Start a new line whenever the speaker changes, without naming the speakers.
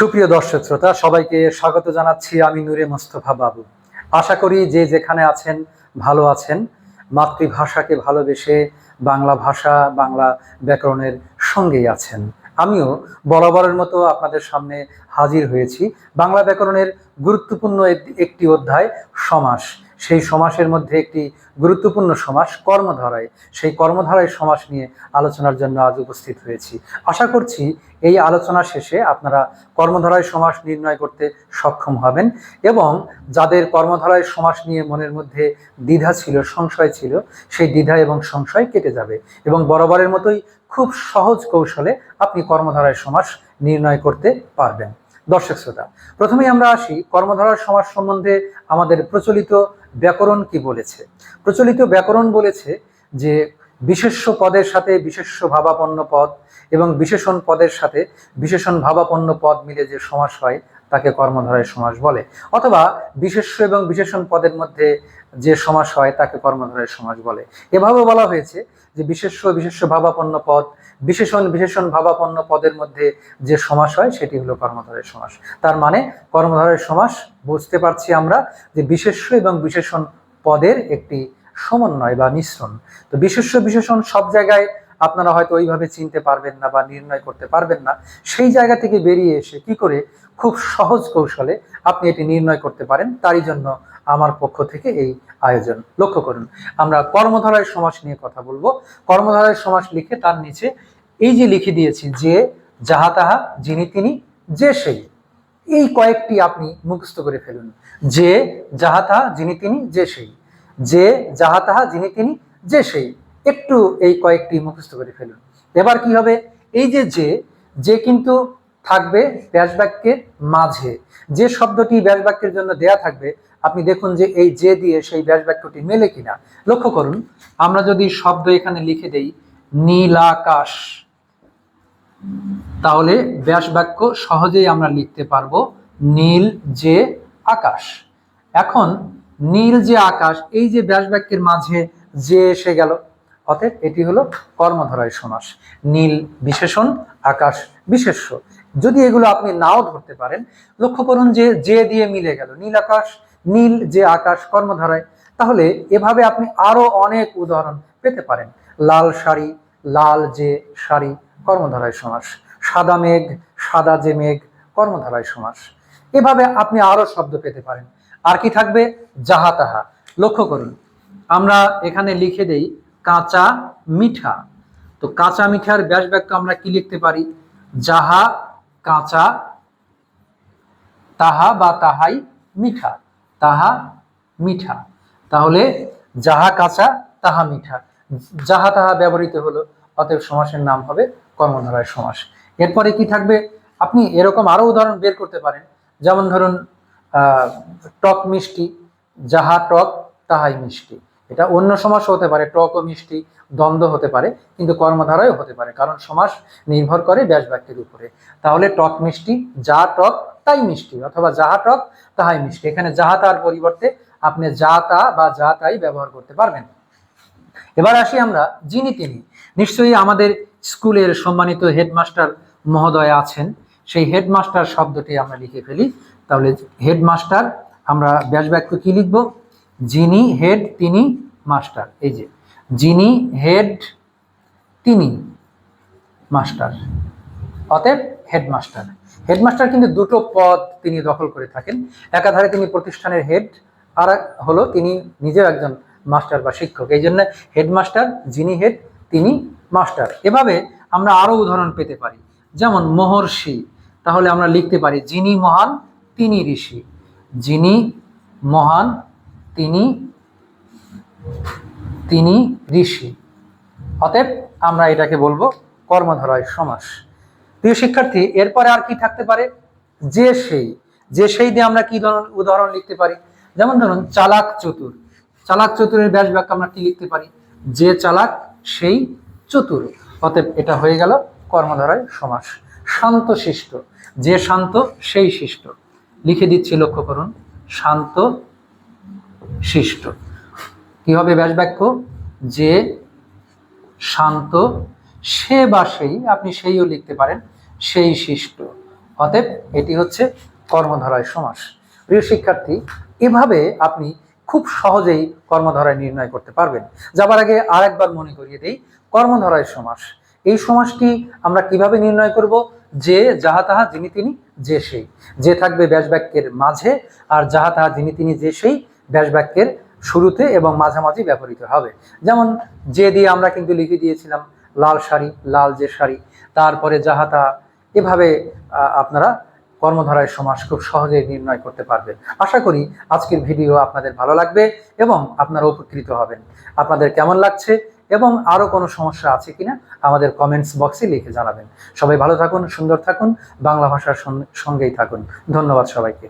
সুপ্রিয় দর্শক শ্রোতা, সবাইকে স্বাগত জানাচ্ছি আমি নূরে মোস্তফা বাবু। আশা করি যে যেখানে আছেন, ভালো আছেন। মাতৃভাষাকে ভালোবেসে বাংলা ভাষা, বাংলা ব্যাকরণের সঙ্গেই আছেন। আমিও বরাবরের মতো আপনাদের সামনে হাজির হয়েছি। বাংলা ব্যাকরণের গুরুত্বপূর্ণ এক- একটি অধ্যায় সমাস। সেই সমাসের মধ্যে একটি গুরুত্বপূর্ণ সমাস কর্মধারায়। সেই কর্মধারায় সমাস নিয়ে আলোচনার জন্য আজ উপস্থিত হয়েছি। আশা করছি এই আলোচনা শেষে আপনারা কর্মধারায় সমাস নির্ণয় করতে সক্ষম হবেন এবং যাদের কর্মধারায় সমাস নিয়ে মনের মধ্যে দ্বিধা ছিল, সংশয় ছিল, সেই দ্বিধা এবং সংশয় কেটে যাবে এবং বরাবরের মতোই খুব সহজ কৌশলে আপনি কর্মধারায় সমাস নির্ণয় করতে পারবেন। দর্শক শ্রোতা, প্রথমেই আমরা আসি কর্মধারার সমাজ সম্বন্ধে আমাদের প্রচলিত ব্যাকরণ কি বলেছে? প্রচলিত ব্যাকরণ বলেছে যে বিশেষ্য পদের সাথে বিশেষ্য ভাবাপন্ন পদ এবং বিশেষণ পদের সাথে বিশেষণ ভাবাপন্ন পদ মিলে যে সমাস হয় তাকে কর্মধারায় সমাস বলে। অথবা বিশেষ্য এবং বিশেষণ পদের মধ্যে যে সমাস হয়, তাকে কর্মধারায় সমাস বলে। এভাবে বলা হয়েছে যে বিশেষ্য বিশেষ্য ভাবাপন্ন পদ, বিশেষণ বিশেষণ ভাবাপন্ন পদের মধ্যে যে সমাস হয়, সেটি হলো কর্মধারের সমাস। তার মানে কর্মধারের সমাস বুঝতে পারছি আমরা যে বিশেষ্য এবং বিশেষণ পদের একটি সমন্বয় বা মিশ্রণ। তো বিশেষ্য, বিশেষণ সব জায়গায় আপনারা হয়তো ওইভাবে চিনতে পারবেন না বা নির্ণয় করতে পারবেন না। সেই জায়গা থেকে বেরিয়ে এসে কি করে খুব সহজ কৌশলে আপনি এটি নির্ণয় করতে পারেন, তারই জন্য আমার পক্ষ থেকে এই আয়োজন। লক্ষ্য করুন, আমরা কর্মধারায় সমাস নিয়ে কথা বলব। কর্মধারায় সমাস লিখে তার নিচে এই যে লিখে দিয়েছি, যে, যাহা তাহা, যিনি তিনি, যে সেই, এই কয়েকটি আপনি মুখস্থ করে ফেলুন। যে, যাহা তাহা, যিনি তিনি, যে সেই, যে, যাহা তাহা, যিনি তিনি, যে সেই একটু এই কয়েকটি মুখস্থ করে ফেলুন। এবার কি হবে? এই যে যে যে কিন্তু থাকবে ব্যাস বাক্যের মাঝে, যে শব্দটি ব্যাস বাক্যের জন্য দেয়া থাকবে, আপনি দেখুন যে এই যে দিয়ে সেই ব্যাস বাক্যটি মেলে কিনা। লক্ষ্য করুন, আমরা যদি শব্দ এখানে লিখে দেই নীলাকাশ তাহলে ব্যাস বাক্য সহজেই আমরা লিখতে পারব, নীল যে আকাশ। এখন নীল যে আকাশ, এই যে ব্যাস বাক্যের মাঝে যে এসে গেল অতএব এটি হলো কর্মধারায় সমাস। নীল বিশেষণ, আকাশ বিশেষ্য। যদি এগুলো আপনি নাও ধরতে পারেন, লক্ষ্য করুন যে যে দিয়ে মিলে গেল, নীল আকাশ, নীল যে আকাশ কর্মধারায়, তাহলে এভাবে আপনি আরও অনেক উদাহরণ পেতে পারেন। লাল শাড়ি, লাল যে শাড়ি কর্মধারায় সমাস। সাদা মেঘ, সাদা যে মেঘ কর্মধারায় সমাস। এভাবে আপনি আরও শব্দ পেতে পারেন। আর কি থাকবে? যাহা তাহা। লক্ষ্য করুন, আমরা এখানে লিখে দেই কাঁচা মিঠা। তো কাঁচা মিঠার ব্যাস বাক্য আমরা কি লিখতে পারি? যাহা কাঁচা, তাহা বা তাহাই মিঠা। তাহা মিঠা। তাহলে যাহা কাঁচা, তাহা মিঠা। যাহা তাহা ব্যবহৃত হলো, অতএব সমাসের নাম হবে কর্মধারায় সমাস। এরপরে কি থাকবে? আপনি এরকম আরও উদাহরণ বের করতে পারেন। যেমন ধরুন টক মিষ্টি, যাহা টক, তাহাই মিষ্টি। এটা অন্য সমাস হতে পারে, টক ও মিষ্টি, দ্বন্দ্ব হতে পারে, কিন্তু কর্মধারায়ও হতে পারে, কারণ সমাস নির্ভর করে ব্যাস বাক্যের উপরে। তাহলে টক মিষ্টি, যা টক তাই মিষ্টি, অথবা যাহা টক তাহাই মিষ্টি। এখানে যাহা তার পরিবর্তে আপনি যা তা বা যা তাই ব্যবহার করতে পারবেন। এবার আসি আমরা যিনি তিনি। নিশ্চয়ই আমাদের স্কুলের সম্মানিত হেডমাস্টার মহোদয় আছেন। সেই হেডমাস্টার শব্দটি আমরা লিখে ফেলি। তাহলে হেডমাস্টার, আমরা ব্যাস বাক্য কি লিখব? যিনি হেড, তিনি মাস্টার। এই যে, যিনি হেড, তিনি মাস্টার। অতএব হেডমাস্টার। হেডমাস্টার কিন্তু দুটো পদ তিনি দখল করে থাকেন। একাধারে তিনি প্রতিষ্ঠানের হেড, আর হলো তিনি নিজের একজন মাস্টার বা শিক্ষক। এই জন্য হেডমাস্টার, যিনি হেড, তিনি মাস্টার। এভাবে আমরা আরও উদাহরণ পেতে পারি। যেমন মহর্ষি, তাহলে আমরা লিখতে পারি, যিনি মহান, তিনি ঋষি। যিনি মহান তিনি তিনি ঋষি। অতএব আমরা এটাকে বলব কর্মধারয় সমাস। প্রিয় শিক্ষার্থী, এরপরে আর কি থাকতে পারে? যে সেই যে সেই দিয়ে আমরা কি ধরনের উদাহরণ লিখতে পারি? যেমন ধরুন, চালাক চতুর। চালাক চতুরের ব্যাস বাক্য আমরা কি লিখতে পারি? যে চালাক, সেই চতুর। অতএব এটা হয়ে গেল কর্মধারায় সমাস। শান্ত শিষ্ট। যে শান্ত, সেই শিষ্ট। লিখে দিচ্ছি, লক্ষ্য করুন। শান্ত শিষ্ট কি হবে ব্যাস বাক্য যে শান্ত, সে বা সেই, আপনি সেইও লিখতে পারেন, সেই শিষ্ট অতএব এটি হচ্ছে কর্মধারায় সমাস। প্রিয় শিক্ষার্থী, এভাবে আপনি খুব সহজেই কর্মধারায় নির্ণয় করতে পারবেন। যাবার আগে আরেকবার মনে করিয়ে দেই, কর্মধারায় সমাস। এই সমাসটি আমরা কীভাবে নির্ণয় করব? যে, যাহা তাহা যিনি তিনি, যে সেই। যে থাকবে ব্যাস বাক্যের মাঝে, আর যাহা তাহা যিনি তিনি, যে সেই ব্যাস বাক্যের শুরুতে এবং মাঝামাঝি ব্যবহৃত হবে। যেমন, যে দিয়ে আমরা কিন্তু লিখে দিয়েছিলাম, লাল শাড়ি, লাল যে শাড়ি, তারপরে যাহা তাহা এভাবে আপনারা কর্মধারায় সমাস খুব সহজেই নির্ণয় করতে পারবে আশা করি আজকের ভিডিও আপনাদের ভালো লাগবে এবং আপনারা উপকৃত হবেন। আপনাদের কেমন লাগছে এবং আরও কোনো সমস্যা আছে কিনা আমাদের কমেন্টস বক্সে লিখে জানাবেন। সবাই ভালো থাকুন, সুন্দর থাকুন, বাংলা ভাষার সঙ্গেই থাকুন। ধন্যবাদ সবাইকে।